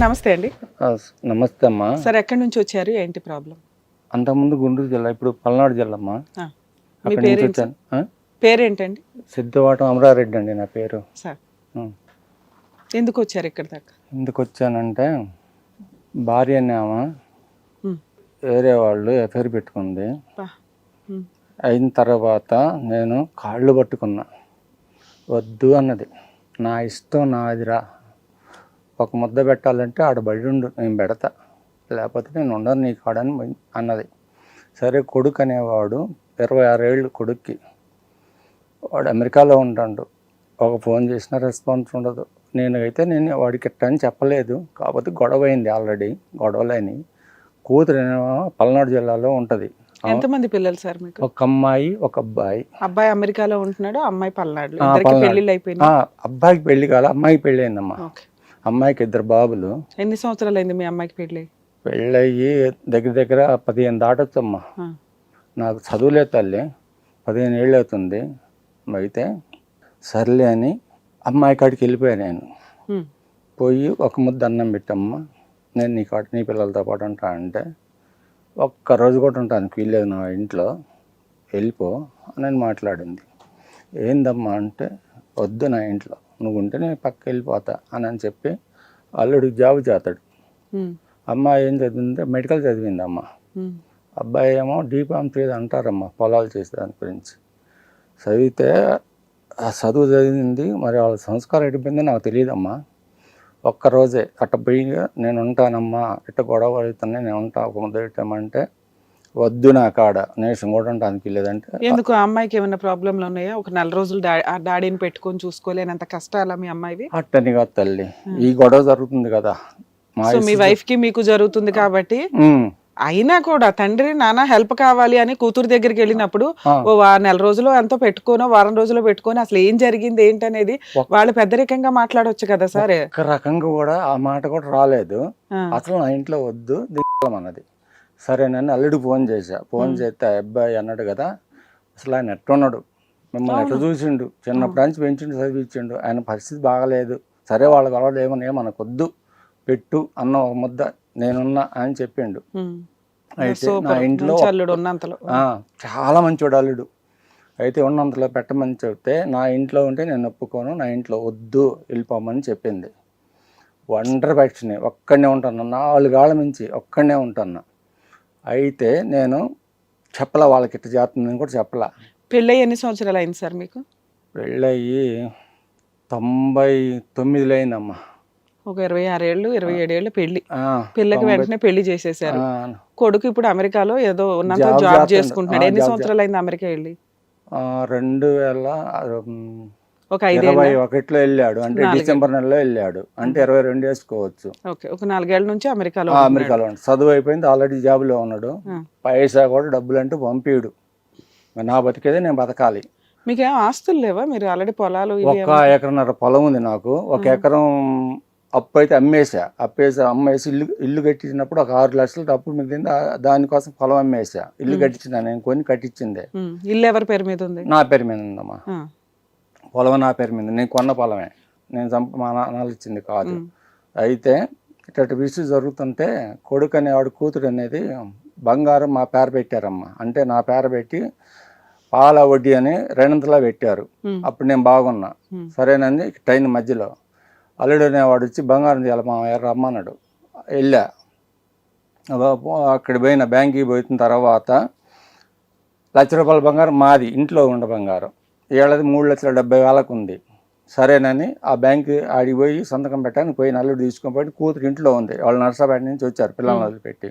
నమస్తే అండి. నమస్తే అమ్మా. సార్ ఎక్కడి నుంచి వచ్చారు? ఏంటి ప్రాబ్లం? అంతకుముందు గుంటూరు జిల్లా ఇప్పుడు పల్నాడు జిల్లా అమ్మా? పేరేంటండి? సిద్ధవాటం అమరారెడ్డి అండి నా పేరు. సార్. ఎందుకు వచ్చారు ఇక్కడ దాకా? ఎందుకు వచ్చానంటే భార్య ఉమ్. వేరే వాళ్ళు ఎఫ్ఐఆర్ పెట్టుకుంది. అయిన తర్వాత నేను కాళ్ళు పట్టుకున్నా. వద్దు అన్నది. నా ఇష్టం నాదిరా. ఒక ముద్ద పెట్టాలంటే ఆడ బడి ఉండు నేను పెడతా. లేకపోతే నేను ఉండను నీ కాడని అన్నది. సరే కొడుకు అనేవాడు ఇరవై ఆరేళ్ళు కొడుక్కి. వాడు అమెరికాలో ఉంటాడు ఒక ఫోన్ చేసినా రెస్పాన్స్ ఉండదు. నేను అయితే నేను వాడికి ఇట్ట అని చెప్పలేదు. కాకపోతే గొడవ అయింది ఆల్రెడీ గొడవలేని కూతురు పల్నాడు జిల్లాలో ఉంటుంది. ఎంతమంది పిల్లలు సార్ మీకు? ఒక అమ్మాయి ఒక అబ్బాయి. అబ్బాయి అమెరికాలో ఉంటున్నాడు అమ్మాయి పల్నాడు. ఆ, అబ్బాయికి పెళ్ళి కాల అమ్మాయికి పెళ్ళి అయిందమ్మా. అమ్మాయికి ఇద్దరు బాబులు. ఎన్ని సంవత్సరాలు అయింది మీ అమ్మాయికి పెళ్ళి పెళ్ళయ్యి దగ్గర దగ్గర పదిహేను దాటొచ్చమ్మా. నాకు చదువులే తల్లి పదిహేను ఏళ్ళు అవుతుంది. అయితే సర్లే అని అమ్మాయి కాడికి వెళ్ళిపోయాను నేను. పోయి ఒక ముద్ద అన్నం పెట్టమ్మా. నేను నీ కాడ నీ పిల్లలతో పాటు ఉంటా అంటే ఒక్క రోజు కూడా ఉంటాను వీల్లేదు నా ఇంట్లో. వెళ్ళిపో అని మాట్లాడింది. ఏందమ్మా అంటే వద్దు నా ఇంట్లో. నువ్వు ఉంటే నేను పక్క వెళ్ళిపోతా అని అని చెప్పి అల్లుడికి జాబ్ చేస్తాడు. అమ్మాయి ఏం చదివిందంటే మెడికల్ చదివింది అమ్మ. అబ్బాయి ఏమో డీపామ్ త్రీ అంటారమ్మా పొలాలు చేసే దాని గురించి చదివితే ఆ చదువు చదివింది మరి వాళ్ళ సంస్కారం ఎడిపోయిందో నాకు తెలియదమ్మా ఒక్కరోజే అట్ట పోయి నేను ఉంటానమ్మా ఇట్ట గొడవ పడుతున్నా నేను ఉంటా ఒక ముద్ద పెట్టామంటే వద్దు నా కాడ కూడా ఉండడానికి లేదంటే ఎందుకు అమ్మాయికి ఏమైనా ప్రాబ్లంలు ఉన్నాయా? ఒక నెల రోజులు డాడీని పెట్టుకొని చూసుకోలేనంత కష్టాలా మీ అమ్మాయివి? అట్టని కాదు తల్లి. ఈ గొడవ జరుగుతుంది కదా. మా వైఫ్కి మీకు జరుగుతుంది కాబట్టి? అయినా కూడా తండ్రి నాన్న హెల్ప్ కావాలి అని కూతురు దగ్గరికి వెళ్ళినప్పుడు. ఓ నెల రోజులు ఎంతో పెట్టుకోనో వారం రోజులు పెట్టుకొని అసలు ఏం జరిగింది ఏంటనేది వాళ్ళు పెద్దరికంగా మాట్లాడొచ్చు కదా సరే. రకంగా కూడా ఆ మాట కూడా రాలేదు. అసలు నా ఇంట్లో వద్దు అన్నది సరే నన్ను అల్లుడు ఫోన్ చేశా. ఫోన్ చేస్తే అబ్బాయి అన్నాడు కదా అసలు ఆయన ఎట్టున్నాడు మిమ్మల్ని ఎట్లా చూసిండు? చిన్నప్పటి నుంచి పెంచిండు చదివించిండు. ఆయన పరిస్థితి బాగలేదు. సరే వాళ్ళ గొడవలు ఏమన్నా వద్దు పెట్టు అన్న ఒక ముద్ద నేనున్నా అని చెప్పిండు. అయితే నా ఇంట్లో చాలా మంచివాడు అల్లుడు. అయితే ఉన్నంతలో పెట్టమని చెప్తే నా ఇంట్లో ఉంటే నేను ఒప్పుకోను నా ఇంట్లో వద్దు వెళ్ళిపోమని చెప్పింది. వండర్ పక్షిని ఒక్కడనే ఉంటాను. నాలుగాళ్ళ మించి ఒక్కడనే ఉంటాను. అయితే నేను చెప్పలా వాళ్ళకి ఇట్ట చేస్తుందని కూడా చెప్పలా. పెళ్ళి ఎన్ని సంవత్సరాలు అయింది సార్ మీకు? పెళ్ళయి తొంభై తొమ్మిదిలో అయిందమ్మా ఒక ఇరవై ఆరేళ్ళు ఇరవై ఏడేళ్ళు పెళ్ళి ఆ, పిల్లకి వెంటనే పెళ్ళి చేసేసారు కొడుకు ఇప్పుడు అమెరికాలో ఏదో ఉన్నంత జాబ్. చేసుకుంటున్నాడు. ఎన్ని సంవత్సరాలు అయింది అమెరికా వెళ్ళి? రెండు వేల ఒక ఇరవై ఒకటిలో వెళ్ళాడు. అంటే డిసెంబర్ నెలలో వెళ్ళాడు. అంటే ఇరవై రెండు వేసుకోవచ్చు. ఓకే. ఒక నాలుగేళ్ళ నుంచి అమెరికాలో. అమెరికాలో ఉన్నాడు. చదువు అయిపోయింది. ఆల్రెడీ జాబ్లో ఉన్నాడు. ఆ. పైసా కూడా డబ్బులు అంటూ పంపిడు నా బతికేదే నేను బతకాలి. మీకేం ఆస్తులు లేవా? మీరు ఆల్రెడీ పొలాలు ఒక ఎకరన్నర పొలం ఉంది నాకు. ఒక ఎకరం అప్పు అయితే అమ్మేసా. అప్పేసి అమ్మేసి ఇల్లు ఇల్లు కట్టించినప్పుడు ఒక ఆరు లక్షలు అప్పు మిగిలింది. దానికోసం పొలం అమ్మేసా. ఇల్లు కట్టించిన నేను కొని కట్టించిందే. ఇల్లు ఎవరి పేరు మీద ఉంది? నా పేరు మీద ఉందమ్మా. పొలం నా పేరు మీద. నేను కొన్న పొలమే. నేను చంప మా నాన్నలు ఇచ్చింది కాదు. అయితే ఇట్లాంటి విషయం జరుగుతుంటే కొడుకు అనేవాడు కూతురు అనేది బంగారం మా పేర పెట్టారమ్మా. అంటే నా పేర పెట్టి పాల వడ్డీ అని రెండంతలా పెట్టారు. అప్పుడు నేను బాగున్నా. సరేనండి ట్రైన్ మధ్యలో. అల్లుడు అనేవాడు వచ్చి బంగారం తీయాలి మా రమ్మన్నాడు వెళ్ళా. అక్కడ పోయిన బ్యాంక్కి పోయిన తర్వాత లక్ష రూపాయల బంగారం మాది ఇంట్లో ఉండే బంగారం. ఏడాది మూడు లక్షల డెబ్బై వేలకు ఉంది సరేనని ఆ బ్యాంక్ ఆడికి పోయి సంతకం పెట్టడానికి పోయి అల్లుడు తీసుకొని పోయి కూతురు ఇంట్లో ఉంది. వాళ్ళు నర్సాపేట నుంచి వచ్చారు పిల్లల్ని వదిలిపెట్టి.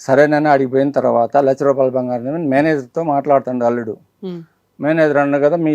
సరేనని ఆడికి పోయిన తర్వాత లక్ష రూపాయల బంగారం మేనేజర్తో మాట్లాడుతుండే అల్లుడు. మేనేజర్ అన్న కదా మీ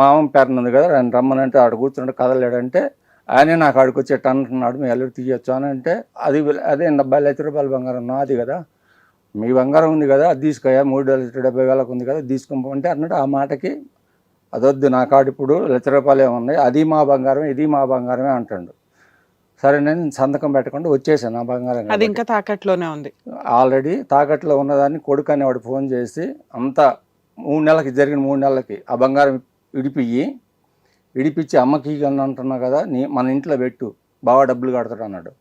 మామ పేరున ఉంది కదా ఆయన రమ్మనంటే ఆడ కూర్చుంటే కదలేడంటే ఆయనే నాకు ఆడికి వచ్చేట అంటున్నాడు మీ అల్లుడు తీయొచ్చు అని అంటే అది అదే డెబ్బై లక్ష రూపాయల బంగారం నాది కదా. మీ బంగారం ఉంది కదా అది తీసుకోయా మూడు లక్షల డెబ్బై వేలకు ఉంది కదా తీసుకుంటే అన్నాడు ఆ మాటకి అదొద్దు నా కాడు ఇప్పుడు లక్ష రూపాయలు ఏముంది అది మా బంగారం ఇది మా బంగారమే అంటాడు. సరే నేను సంతకం పెట్టకుండా వచ్చేసాను నా బంగారం అది. ఇంకా తాకట్లోనే ఉంది. ఆల్రెడీ తాకట్లో ఉన్నదాన్ని కొడుకు అనేవాడు ఫోన్ చేసి అంతా మూడు నెలలకి జరిగిన మూడు నెలలకి ఆ బంగారం విడిపియ్యి విడిపించి అమ్మకి అంటున్నావు కదా నీ మన ఇంట్లో పెట్టు బాగా డబ్బులు కడతాడు అన్నాడు.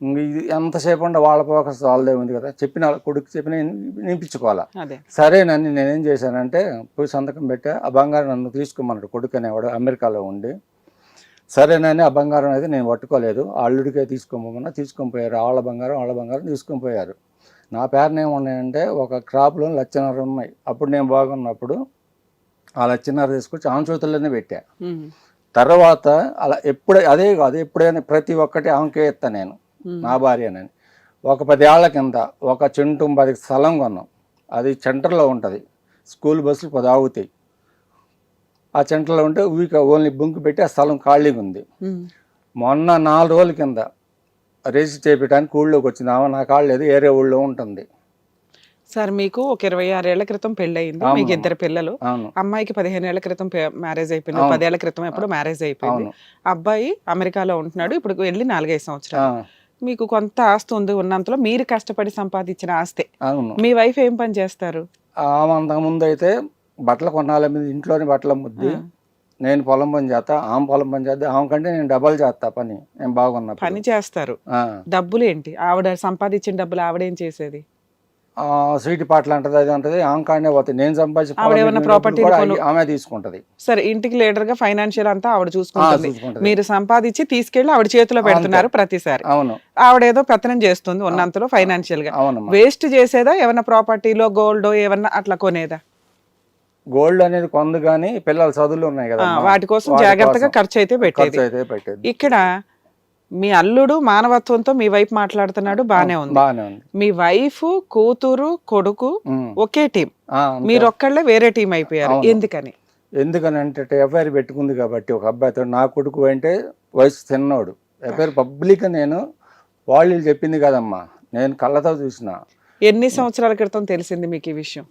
ఇది ఎంతసేపు ఉండ వాళ్ళ ఫోకస్ వాళ్ళదే ఉంది కదా. చెప్పిన కొడుకు చెప్పిన వినిపించుకోవాలా? అదే. సరేనని నేనేం చేశానంటే పోయి సంతకం పెట్టా. ఆ బంగారం నన్ను తీసుకోమన్నాడు కొడుకు అనేవాడు అమెరికాలో ఉండి. సరేనని ఆ బంగారం అయితే నేను పట్టుకోలేదు. అల్లుడికే తీసుకోమన్నా తీసుకొని పోయారు వాళ్ళ బంగారం వాళ్ళ బంగారం తీసుకొని పోయారు నా పేరున ఏమున్నాయంటే ఒక క్రాప్లో లచ్చన్నర ఉన్నాయి. అప్పుడు నేను బాగున్నప్పుడు ఆ లచ్చన్నర తీసుకొచ్చి ఆమె చేతుల్లోనే పెట్టా. తర్వాత అలా ఎప్పుడే అదే కాదు ఎప్పుడైనా ప్రతి ఒక్కటి ఆమెకే ఇస్తా నేను. నా భార్యనని ఒక పది ఏళ్ళ కింద ఒక చెంటు పది స్థలం కొన్నాం. అది సెంటర్లో ఉంటుంది. స్కూల్ బస్సులు పది ఆగుతాయి. ఆ సెంటర్లో ఉంటే ఊరిక ఓన్లీ బుంకు పెట్టి ఆ స్థలం ఖాళీగా ఉంది. మొన్న నాలుగు రోజుల కింద రిజిస్టర్ చేయడానికి ఊళ్ళోకి వచ్చింది ఆమె నా కాళ్ళు లేదు. ఏరే ఊళ్ళో ఉంటుంది. సార్ మీకు ఒక ఇరవై ఆరేళ్ళ క్రితం పెళ్ళి అయింది అవును. మీకు ఇద్దరు పిల్లలు. అమ్మాయికి పదిహేను ఏళ్ళ క్రితం మ్యారేజ్ అయిపోయింది. పదేళ్ళ క్రితం ఎప్పుడు మ్యారేజ్ అయిపోయింది. అబ్బాయి అమెరికాలో ఉంటున్నాడు. ఇప్పుడు వెళ్ళి నాలుగైదు సంవత్సరాలు. మీకు కొంత ఆస్తి ఉంది ఉన్నంతలో మీరు కష్టపడి సంపాదించిన ఆస్తి. అవును. మీ వైఫ్ ఏం పని చేస్తారు? ఆమె అంతకుముందు అయితే బట్టలు కొనాలి మీద ఇంట్లోనే బట్టలు ముద్ది. నేను పొలం పని చేస్తా ఆమె పొలం పని చేస్తా ఆమె కంటే నేను డబల్ చేస్తా పని. నేను బాగున్నా పని చేస్తారు. డబ్బులు ఏంటి ఆవిడ సంపాదించిన డబ్బులు ఆవిడేం చేసేది? స్వీట్ పాటలు అంటది అది అంటది ఆమె కాడనే పోతాయి. నేను సంపాదించి ఆవిడ పొలం ఏమన్నా పెట్టిన property డబ్బులు కూడా కొను- ఆమె తీసుకుంటది. సరే ఇంటికి లీడర్గా ఫైనాన్షియల్ అంతా ఆవిడ చూసుకుంటుంది. మీరు సంపాదించి తీసుకెళ్ళి ఆవిడ చేతిలో పెడుతున్నారు ప్రతిసారి. అవును. ఆవిడ ఏదో పెత్తనం చేస్తుంది ఉన్నంతలో ఫైనాన్షియల్గా. అవునమ్మా వేస్ట్ చేసేదా ఏమన్నా ప్రాపర్టీలో గోల్డ్ ఏమన్నా అట్లా కొనేదా? గోల్డ్ అనేది కొందు కానీ పిల్లల చదువులు ఉన్నాయి కదా వాటి కోసం జాగ్రత్తగా ఖర్చు అయితే పెట్టేది. ఖర్చు అయితే పెట్టేది. ఇక్కడ మీ అల్లుడు మానవత్వంతో మీ వైపు మాట్లాడుతున్నాడు బానే ఉంది. మీ వైఫ్ కూతురు కొడుకు. Okay team. ఆ, అంతే. మీరు ఒక్కళ్ళే వేరే టీం అయిపోయారు. ఎందుకని? ఎందుకని అంటే ఎఫ్ఐఆర్ పెట్టుకుంది కాబట్టి ఒక అబ్బాయితో నా కొడుకు అంటే వయసు చిన్నోడు. ఎఫ్ఐఆర్ పబ్లిక్ నేను వాళ్ళు చెప్పింది కదమ్మా. నేను కళ్ళతో చూసిన. ఎన్ని సంవత్సరాల క్రితం తెలిసింది మీకు ఈ విషయం?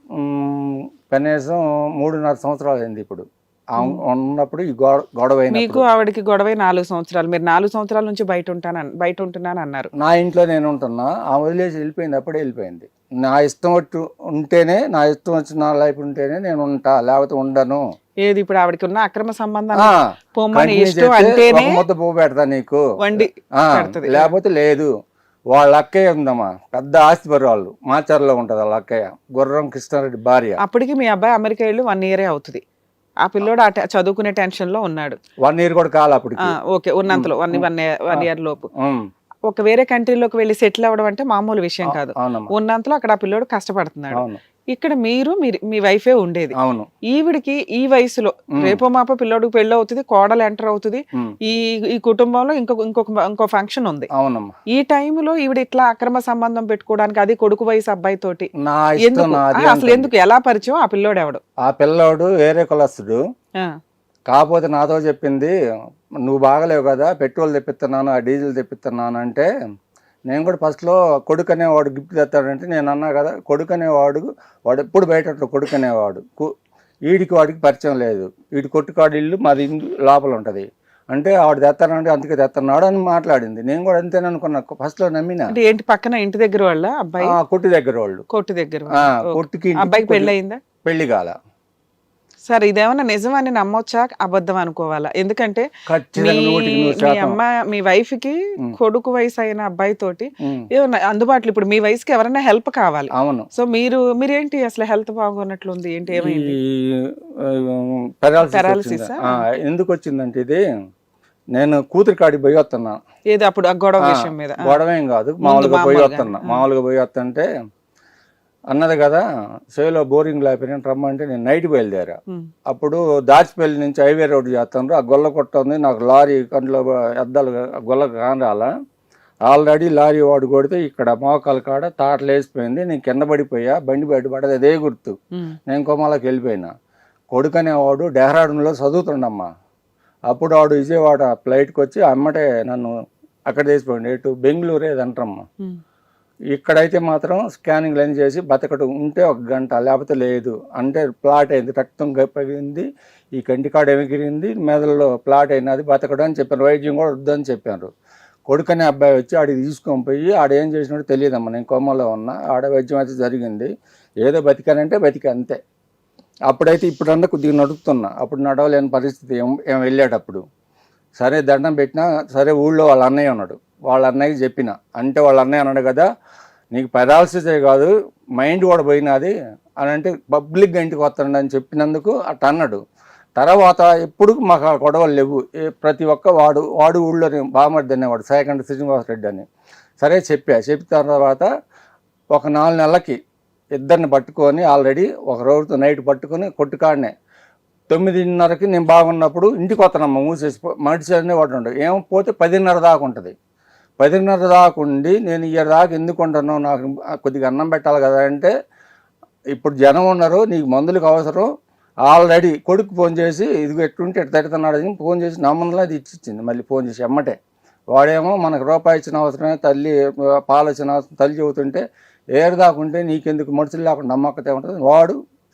కనీసం మూడున్నర సంవత్సరాలు అయింది ఇప్పుడు. ఉన్నప్పుడు ఈ గొడవ గొడవ మీకు ఆవిడకి గొడవ నాలుగు సంవత్సరాలు. మీరు నాలుగు సంవత్సరాల నుంచి బయట ఉంటాను బయట ఉంటున్నాను అన్నారు. నా ఇంట్లో నేను ఉంటున్నా. ఆ వదిలేసి వెళ్ళిపోయింది. అప్పుడే వెళ్ళిపోయింది. నా ఇష్టం వచ్చి ఉంటేనే నా ఇష్టం వచ్చిన నా లైఫ్ ఉంటేనే నేను ఉంటా. లేకపోతే ఉండను. ఏది ఇప్పుడు ఆవిడకి ఉన్న అక్రమ సంబంధం పొమ్మని ఇష్టం అంటేనే పువ్వు పెడతా నీకు. వండి. లేకపోతే లేదు. వాళ్ళ అక్కయ్య ఉందమ్మా. పెద్ద ఆస్తిపరి వాళ్ళు మాచర్లో ఉంటది వాళ్ళ అక్కయ్య. గుర్రం కృష్ణారెడ్డి భార్య. అప్పటికి మీ అబ్బాయి అమెరికా వెళ్ళి వన్ ఇయరే అవుతుంది. ఆ పిల్లోడు ఆ చదువుకునే టెన్షన్లో ఉన్నాడు. వన్ ఇయర్ కూడా కాదు అప్పటికి. ఆ, ఓకే ఉన్నంతలో వన్ వన్ వన్ ఇయర్ లోపు. ఒక వేరే కంట్రీలోకి వెళ్ళి సెటిల్ అవ్వడం అంటే మామూలు విషయం కాదు. ఉన్నంతలో అక్కడ ఆ పిల్లోడు కష్టపడుతున్నాడు. ఇక్కడ మీరు మీరు- మీ వైఫే ఉండేది. అవును. ఈవిడికి ఈ వయసులో రేపో మాపో పిల్లోడికి పెళ్ళి అవుతుంది కోడలు ఎంటర్ అవుతుంది ఈ ఈ కుటుంబంలో ఇంకొక ఇంకొక ఇంకో ఫంక్షన్ ఉంది. అవునమ్మా. ఈ టైంలో ఈవిడ ఇట్లా అక్రమ సంబంధం పెట్టుకోవడానికి అది కొడుకు వయసు అబ్బాయి తోటి అసలు. ఎందుకు? ఎలా పరిచయం? ఆ పిల్లోడు ఎవడు? ఆ పిల్లోడు వేరే కులస్తుడు. కాకపోతే నాతో చెప్పింది నువ్వు బాగలేవు కదా పెట్రోల్ తెప్పిస్తున్నాను ఆ డీజిల్ తెప్పిస్తున్నాను అంటే నేను కూడా ఫస్ట్లో కొడుకు అనేవాడు గిఫ్ట్ తెస్తాడంటే నేను అన్నా కదా కొడుకు అనేవాడు వాడు ఎప్పుడు బయట కొడుకు అనేవాడు. వీడికి వాడికి పరిచయం లేదు. వీడి కొట్టుకాడు ఇల్లు మాది ఇల్లు లోపల ఉంటుంది. అంటే ఆవిడ తెస్తానంటే అందుకే తెస్తున్నాడు అని మాట్లాడింది. నేను కూడా అంతేననుకున్నా అనుకున్నా. ఫస్ట్లో నమ్మిన. అంటే ఏంటి పక్కన ఇంటి దగ్గర వాళ్ళ అబ్బాయి? ఆ, కొట్టు దగ్గర వాళ్ళు. కొట్టు దగ్గర. కొట్టుకి అబ్బాయికి పెళ్ళి అయిందా పెళ్ళి కాల. సరే ఇదేమన్నా నిజమని నమ్మొచ్చా? అబద్ధం అనుకోవాలా? ఎందుకంటే మీ నూరు మీ వైఫ్కి కొడుకు వయసు అయిన అబ్బాయి తోటి అందుబాటులో ఇప్పుడు మీ వయసుకి ఎవరైనా హెల్ప్ కావాలి. అవును. సో మీరు మీరేంటి అసలు హెల్త్ బాగున్నట్లుంది ఏంటి ఏమైంది? పెరాలసిస్ ఎందుకు వచ్చిందంటే ఇది నేను కూతురు కాడికి పోయి వస్తున్నా. ఏది అప్పుడు గొడవ విషయం మీద. గొడవ ఏం కాదు. మామూలుగా పోయి. వస్తున్నా. మామూలుగా పోయి వస్తుంటే అన్నది కదా సేలో బోరింగ్ లేకపోయినా రమ్మంటే నేను నైట్ బయలుదేరా. అప్పుడు దాచిపల్లి నుంచి హైవే రోడ్డు చేస్తాను. ఆ గొల్ల కొట్ట ఉంది నాకు లారీ కంట్లో అద్దాలు గొల్ల కానరాలా. ఆల్రెడీ లారీ వాడు కొడితే ఇక్కడ మోకాల కాడ తాటలు వేసిపోయింది నేను కింద పడిపోయా బండి బయట పడదు అదే గుర్తు. నేను కోమాలోకి వెళ్ళిపోయినా. కొడుకు అనేవాడు డెహ్రాడూన్లో చదువుతుండమ్మా. అప్పుడు వాడు విజయవాడ ఫ్లైట్కి వచ్చి అమ్మటే నన్ను అక్కడ తీసిపోయింది ఎటు బెంగళూరు ఏదంటారమ్మా. ఇక్కడైతే మాత్రం స్కానింగ్ లైన్ చేసి బతకడం ఉంటే ఒక గంట లేకపోతే లేదు. అంటే ప్లాట్ అయింది రక్తం గప్పింది ఈ కంటికాడ ఎమిగిరింది మెదడులో ప్లాట్ అయినది బతకడం అని చెప్పారు. వైద్యం కూడా వద్దని చెప్పారు. కొడుకనే అబ్బాయి వచ్చి ఆడికి తీసుకొని పోయి ఆడ ఏం చేసినాడో తెలియదమ్మా నేను కొమ్మలో ఉన్నా. ఆడ వైద్యం అయితే జరిగింది. ఏదో బతికానంటే బతికి అంతే. అప్పుడైతే ఇప్పుడన్నా కొద్దిగా నడుపుతున్నా. అప్పుడు నడవలేని పరిస్థితి ఏం ఏం వెళ్ళేటప్పుడు. సరే దండం పెట్టినా సరే ఊళ్ళో వాళ్ళ అన్నయ్య ఉన్నాడు. వాళ్ళ అన్నయ్యకి చెప్పిన. అంటే వాళ్ళ అన్నయ్య అన్నాడు కదా నీకు పెరాలసిసే కాదు మైండ్ కూడా పోయినది అని అంటే పబ్లిక్గా ఇంటికి వస్తాడు అని చెప్పినందుకు అట్ట అన్నాడు. తర్వాత ఎప్పుడు మాకు ఆ గొడవలు లేవు. ప్రతి ఒక్క వాడు వాడు ఊళ్ళో బామర్ది అనేవాడు సెకండ్ శ్రీనివాస రెడ్డి అని. సరే చెప్పా. చెప్పిన తర్వాత ఒక నాలుగు నెలలకి ఇద్దరిని పట్టుకొని ఆల్రెడీ ఒక రోజుతో నైట్ పట్టుకొని కొట్టుకాడనే. తొమ్మిదిన్నరకి నేను బాగున్నప్పుడు ఇంటికి వస్తానమ్మ మూసేసి మడిచి వాడు ఉండవు ఏమో పోతే పదిన్నర దాకా ఉంటుంది. పదిన్నర దాకా ఉండి నేను ఇయ్యర్ దాకా ఎందుకు ఉంటాను నాకు కొద్దిగా అన్నం పెట్టాలి కదా అంటే ఇప్పుడు జనం ఉన్నారు నీకు మందులకు అవసరం. ఆల్రెడీ కొడుకు ఫోన్ చేసి ఇదిగో ఎట్టుంటే ఎట్టు తడుతున్నాడు అని ఫోన్ చేసి నా ముందులో అది ఇచ్చిచ్చింది. మళ్ళీ ఫోన్ చేసి ఎమ్మటే. వాడేమో మనకు రూపాయి ఇచ్చిన అవసరమే తల్లి పాలు ఇచ్చిన అవసరం తల్లి చెబుతుంటే ఏరు దాకుంటే నీకెందుకు? మనుషులు లేకుండా నమ్మకతే ఉంటుంది. వాడు